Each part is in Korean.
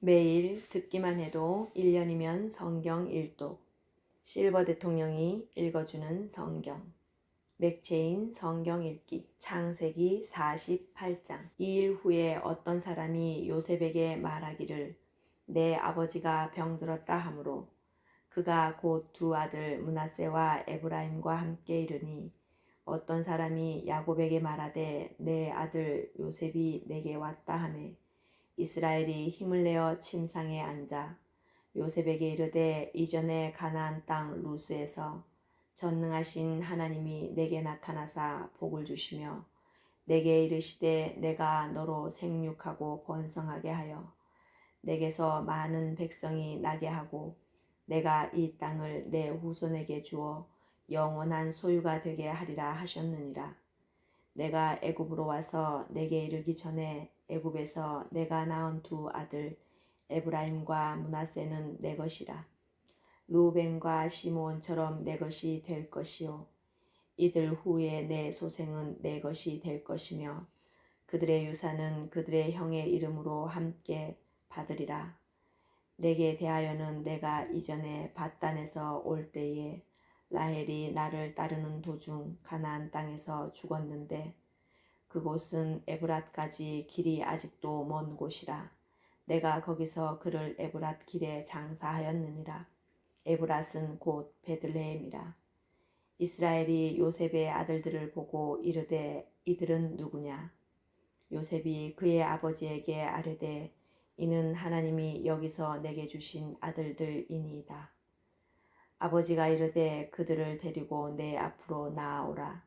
매일 듣기만 해도 1년이면 성경 일독 실버 대통령이 읽어주는 성경. 맥체인 성경 읽기. 창세기 48장. 이 일 후에 어떤 사람이 요셉에게 말하기를 내 아버지가 병들었다 하므로 그가 곧 두 아들 문하세와 에브라임과 함께 이르니 어떤 사람이 야곱에게 말하되 내 아들 요셉이 내게 왔다 하매 이스라엘이 힘을 내어 침상에 앉아 요셉에게 이르되 이전에 가나안 땅 루스에서 전능하신 하나님이 내게 나타나사 복을 주시며 내게 이르시되 내가 너로 생육하고 번성하게 하여 내게서 많은 백성이 나게 하고 내가 이 땅을 내 후손에게 주어 영원한 소유가 되게 하리라 하셨느니라. 내가 애굽으로 와서 내게 이르기 전에 애굽에서 내가 낳은 두 아들 에브라임과 문하세는 내 것이라. 루벤과 시몬처럼 내 것이 될 것이요. 이들 후에 내 소생은 내 것이 될 것이며 그들의 유산은 그들의 형의 이름으로 함께 받으리라. 내게 대하여는 내가 이전에 바단에서 올 때에 라헬이 나를 따르는 도중 가나안 땅에서 죽었는데 그곳은 에브랏까지 길이 아직도 먼 곳이라 내가 거기서 그를 에브랏 길에 장사하였느니라 에브랏은 곧 베들레헴이라 이스라엘이 요셉의 아들들을 보고 이르되 이들은 누구냐 요셉이 그의 아버지에게 아뢰되 이는 하나님이 여기서 내게 주신 아들들이니이다. 아버지가 이르되 그들을 데리고 내 앞으로 나아오라.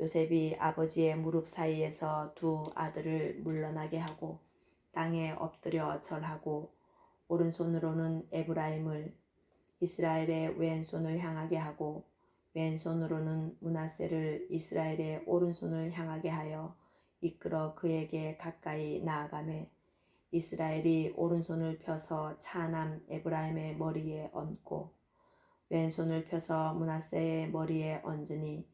요셉이 아버지의 무릎 사이에서 두 아들을 물러나게 하고 땅에 엎드려 절하고 오른손으로는 에브라임을 이스라엘의 왼손을 향하게 하고 왼손으로는 문하세를 이스라엘의 오른손을 향하게 하여 이끌어 그에게 가까이 나아가매 이스라엘이 오른손을 펴서 차남 에브라임의 머리에 얹고 왼손을 펴서 문하세의 머리에 얹으니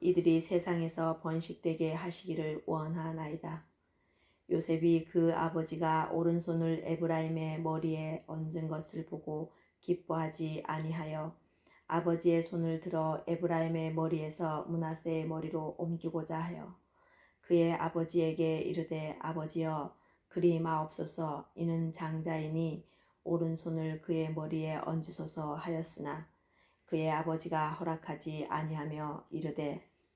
이들이 세상에서 번식되게 하시기를 원하나이다. 요셉이 그 아버지가 오른손을 에브라임의 머리에 얹은 것을 보고 기뻐하지 아니하여 아버지의 손을 들어 에브라임의 머리에서 문하세의 머리로 옮기고자 하여 그의 아버지에게 이르되 아버지여 그리 마옵소서 이는 장자이니 오른손을 그의 머리에 얹으소서 하였으나 그의 아버지가 허락하지 아니하며 이르되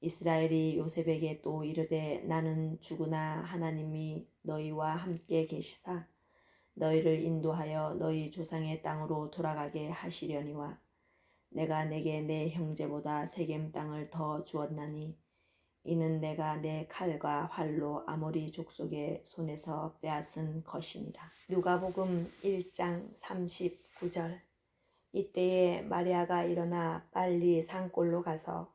이스라엘이 요셉에게 또 이르되 나는 죽으나 하나님이 너희와 함께 계시사 너희를 인도하여 너희 조상의 땅으로 돌아가게 하시려니와 내가 내게 내 형제보다 세겜 땅을 더 주었나니 이는 내가 내 칼과 활로 아모리 족속의 손에서 빼앗은 것이니라. 누가복음 1장 39절 이때에 마리아가 일어나 빨리 산골로 가서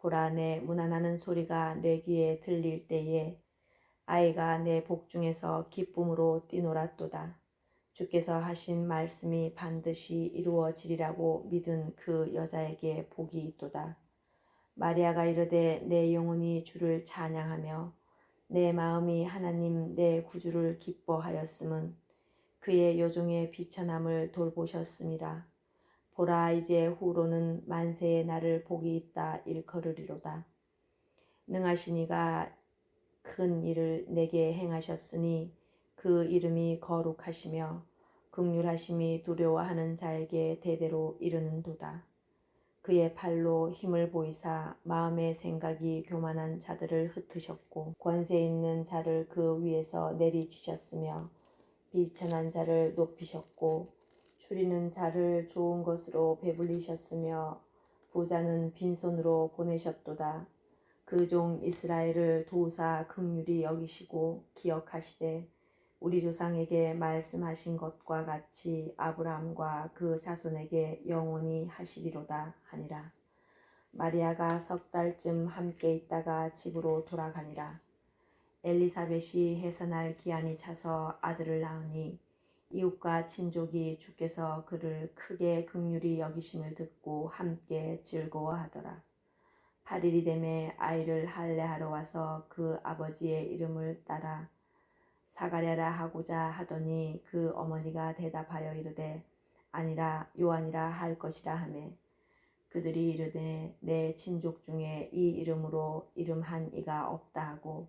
보라 내 무난하는 소리가 내 귀에 들릴 때에 아이가 내 복중에서 기쁨으로 뛰놀았도다. 주께서 하신 말씀이 반드시 이루어지리라고 믿은 그 여자에게 복이 있도다. 마리아가 이르되 내 영혼이 주를 찬양하며 내 마음이 하나님 내 구주를 기뻐하였음은 그의 요종의 비천함을 돌보셨음이라. 보라 이제 후로는 만세의 나를 복이 있다 일컬으리로다. 능하시니가 큰 일을 내게 행하셨으니 그 이름이 거룩하시며 극률하심이 두려워하는 자에게 대대로 이르는도다. 그의 팔로 힘을 보이사 마음의 생각이 교만한 자들을 흩으셨고 권세 있는 자를 그 위에서 내리치셨으며 비천한 자를 높이셨고 추리는 자를 좋은 것으로 배불리셨으며 부자는 빈손으로 보내셨도다. 그 종 이스라엘을 도우사 극률이 여기시고 기억하시되 우리 조상에게 말씀하신 것과 같이 아브라함과 그 자손에게 영원히 하시리로다 하니라. 마리아가 석 달쯤 함께 있다가 집으로 돌아가니라. 엘리사벳이 해산할 기한이 차서 아들을 낳으니 이웃과 친족이 주께서 그를 크게 극률이 여기심을 듣고 함께 즐거워하더라. 8일이 되매 아이를 할례하러 와서 그 아버지의 이름을 따라 사가랴라 하고자 하더니 그 어머니가 대답하여 이르되 아니라 요한이라 할 것이라 하매 그들이 이르되 내 친족 중에 이 이름으로 이름한 이가 없다 하고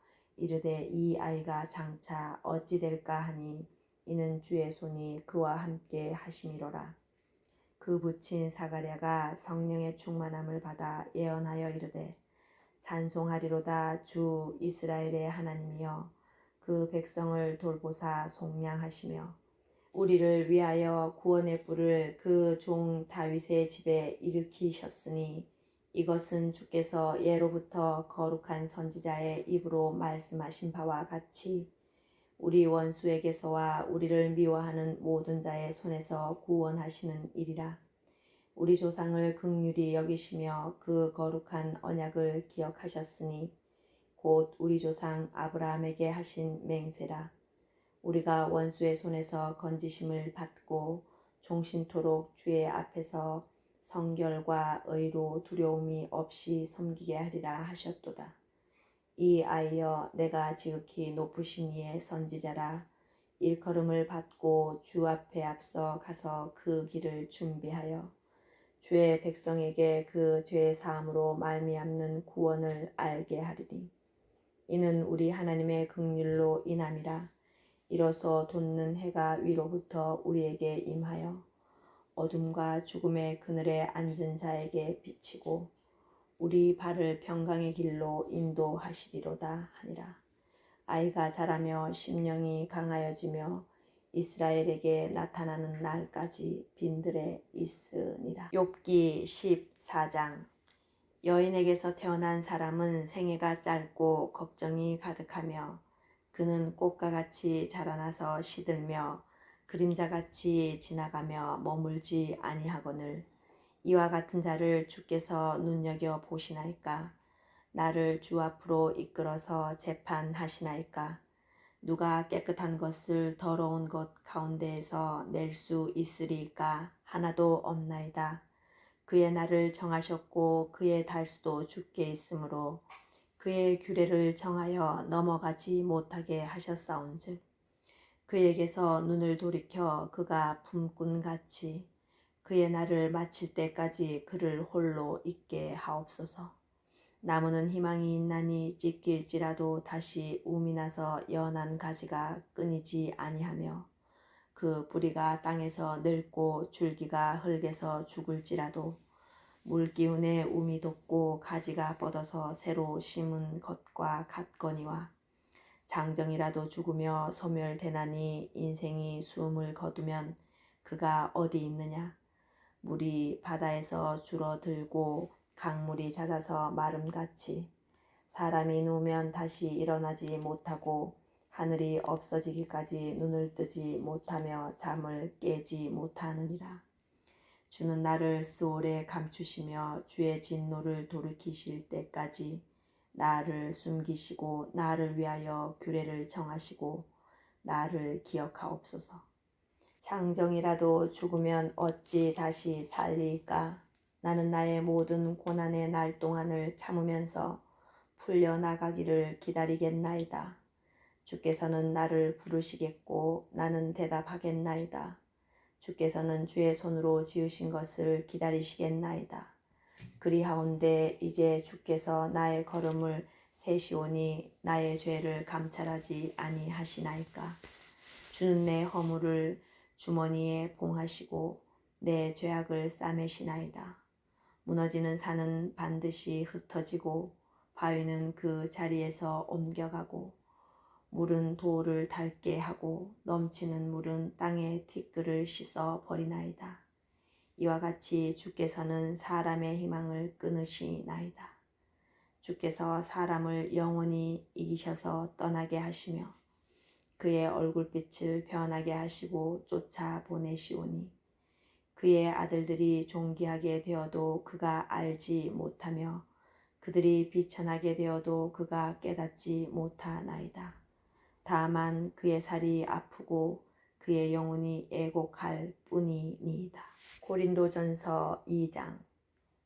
이르되 이 아이가 장차 어찌 될까 하니 이는 주의 손이 그와 함께 하심이로라. 그 부친 사가랴가 성령의 충만함을 받아 예언하여 이르되 찬송하리로다 주 이스라엘의 하나님이여 그 백성을 돌보사 속량하시며 우리를 위하여 구원의 뿔을 그 종 다윗의 집에 일으키셨으니 이것은 주께서 예로부터 거룩한 선지자의 입으로 말씀하신 바와 같이 우리 원수에게서와 우리를 미워하는 모든 자의 손에서 구원하시는 일이라. 우리 조상을 극률이 여기시며 그 거룩한 언약을 기억하셨으니 곧 우리 조상 아브라함에게 하신 맹세라. 우리가 원수의 손에서 건지심을 받고 종신토록 주의 앞에서 성결과 의로 두려움이 없이 섬기게 하리라 하셨도다. 이 아이여 내가 지극히 높으신 이의 선지자라. 일컬음을 받고 주 앞에 앞서 가서 그 길을 준비하여 주의 백성에게 그죄 사함으로 말미암는 구원을 알게 하리니. 이는 우리 하나님의 긍휼로 인함이라. 이로써 돋는 해가 위로부터 우리에게 임하여 어둠과 죽음의 그늘에 앉은 자에게 비치고 우리 발을 평강의 길로 인도하시리로다 하니라 아이가 자라며 심령이 강하여지며 이스라엘에게 나타나는 날까지 빈들에 있으니라. 욥기 14장 여인에게서 태어난 사람은 생애가 짧고 걱정이 가득하며 그는 꽃과 같이 자라나서 시들며 그림자같이 지나가며 머물지 아니하거늘 이와 같은 자를 주께서 눈여겨 보시나이까? 나를 주 앞으로 이끌어서 재판하시나이까? 누가 깨끗한 것을 더러운 것 가운데에서 낼 수 있으리까? 하나도 없나이다. 그의 날을 정하셨고 그의 달수도 죽게 있으므로 그의 규례를 정하여 넘어가지 못하게 하셨사온즉 그에게서 눈을 돌이켜 그가 품꾼 같이 그의 날을 마칠 때까지 그를 홀로 있게 하옵소서. 나무는 희망이 있나니 찢길지라도 다시 움이 나서 연한 가지가 끊이지 아니하며 그 뿌리가 땅에서 늙고 줄기가 흙에서 죽을지라도 물 기운에 움이 돋고 가지가 뻗어서 새로 심은 것과 같거니와 장정이라도 죽으며 소멸되나니 인생이 숨을 거두면 그가 어디 있느냐 물이 바다에서 줄어들고 강물이 잦아서 마름같이 사람이 누우면 다시 일어나지 못하고 하늘이 없어지기까지 눈을 뜨지 못하며 잠을 깨지 못하느니라. 주는 나를 스올에 감추시며 주의 진노를 돌이키실 때까지 나를 숨기시고 나를 위하여 규례를 정하시고 나를 기억하옵소서. 장정이라도 죽으면 어찌 다시 살리까? 나는 나의 모든 고난의 날 동안을 참으면서 풀려 나가기를 기다리겠나이다. 주께서는 나를 부르시겠고 나는 대답하겠나이다. 주께서는 주의 손으로 지으신 것을 기다리시겠나이다. 그리하온데 이제 주께서 나의 걸음을 세시오니 나의 죄를 감찰하지 아니하시나이까. 주는 내 허물을 주머니에 봉하시고 내 죄악을 싸매시나이다. 무너지는 산은 반드시 흩어지고 바위는 그 자리에서 옮겨가고 물은 돌을 닳게 하고 넘치는 물은 땅의 티끌을 씻어 버리나이다. 이와 같이 주께서는 사람의 희망을 끊으시나이다. 주께서 사람을 영원히 이기셔서 떠나게 하시며 그의 얼굴빛을 변하게 하시고 쫓아 보내시오니 그의 아들들이 존귀하게 되어도 그가 알지 못하며 그들이 비천하게 되어도 그가 깨닫지 못하나이다. 다만 그의 살이 아프고 그의 영혼이 애곡할 뿐이니이다. 고린도전서 2장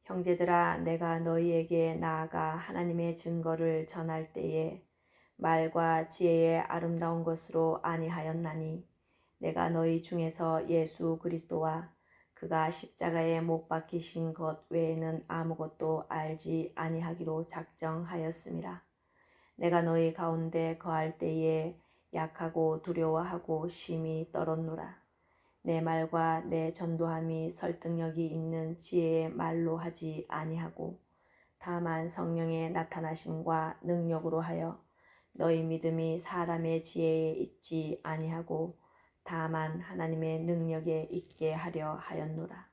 형제들아 내가 너희에게 나아가 하나님의 증거를 전할 때에 말과 지혜의 아름다운 것으로 아니하였나니 내가 너희 중에서 예수 그리스도와 그가 십자가에 못 박히신 것 외에는 아무것도 알지 아니하기로 작정하였음이라. 내가 너희 가운데 거할 때에 약하고 두려워하고 심히 떨었노라. 내 말과 내 전도함이 설득력이 있는 지혜의 말로 하지 아니하고 다만 성령의 나타나심과 능력으로 하여 너희 믿음이 사람의 지혜에 있지 아니하고 다만 하나님의 능력에 있게 하려 하였노라.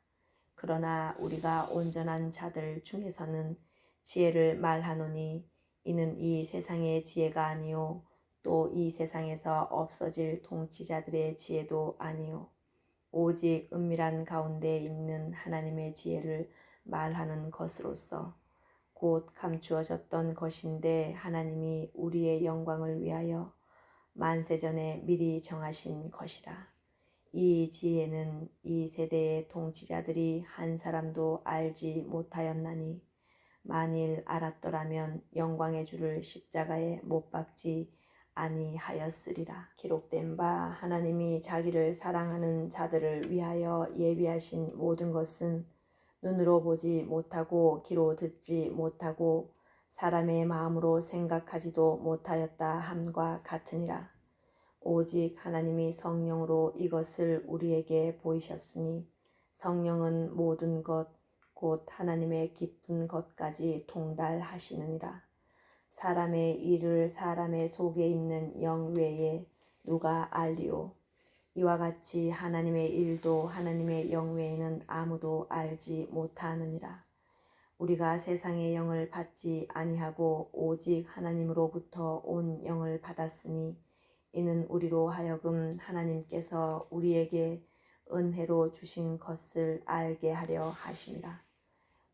그러나 우리가 온전한 자들 중에서는 지혜를 말하노니 이는 이 세상의 지혜가 아니요 또 이 세상에서 없어질 통치자들의 지혜도 아니요 오직 은밀한 가운데 있는 하나님의 지혜를 말하는 것으로서 곧 감추어졌던 것인데 하나님이 우리의 영광을 위하여 만세전에 미리 정하신 것이라. 이 지혜는 이 세대의 통치자들이 한 사람도 알지 못하였나니 만일 알았더라면 영광의 주를 십자가에 못 박지 아니하였으리라. 기록된 바 하나님이 자기를 사랑하는 자들을 위하여 예비하신 모든 것은 눈으로 보지 못하고 귀로 듣지 못하고 사람의 마음으로 생각하지도 못하였다 함과 같으니라. 오직 하나님이 성령으로 이것을 우리에게 보이셨으니 성령은 모든 것, 곧 하나님의 깊은 것까지 통달하시느니라. 사람의 일을 사람의 속에 있는 영 외에 누가 알리오? 이와 같이 하나님의 일도 하나님의 영 외에는 아무도 알지 못하느니라. 우리가 세상의 영을 받지 아니하고 오직 하나님으로부터 온 영을 받았으니 이는 우리로 하여금 하나님께서 우리에게 은혜로 주신 것을 알게 하려 하심이라.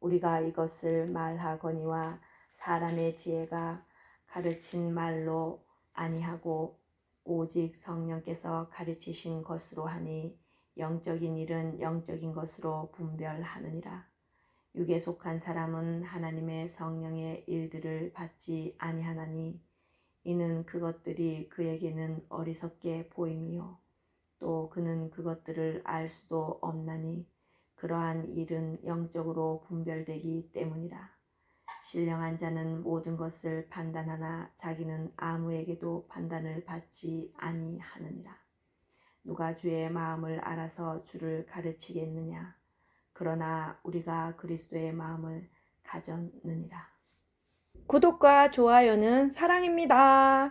우리가 이것을 말하거니와 사람의 지혜가 가르친 말로 아니하고 오직 성령께서 가르치신 것으로 하니 영적인 일은 영적인 것으로 분별하느니라. 육에 속한 사람은 하나님의 성령의 일들을 받지 아니하나니 이는 그것들이 그에게는 어리석게 보임이요 또 그는 그것들을 알 수도 없나니 그러한 일은 영적으로 분별되기 때문이라. 신령한 자는 모든 것을 판단하나 자기는 아무에게도 판단을 받지 아니하느니라. 누가 주의 마음을 알아서 주를 가르치겠느냐? 그러나 우리가 그리스도의 마음을 가졌느니라. 구독과 좋아요는 사랑입니다.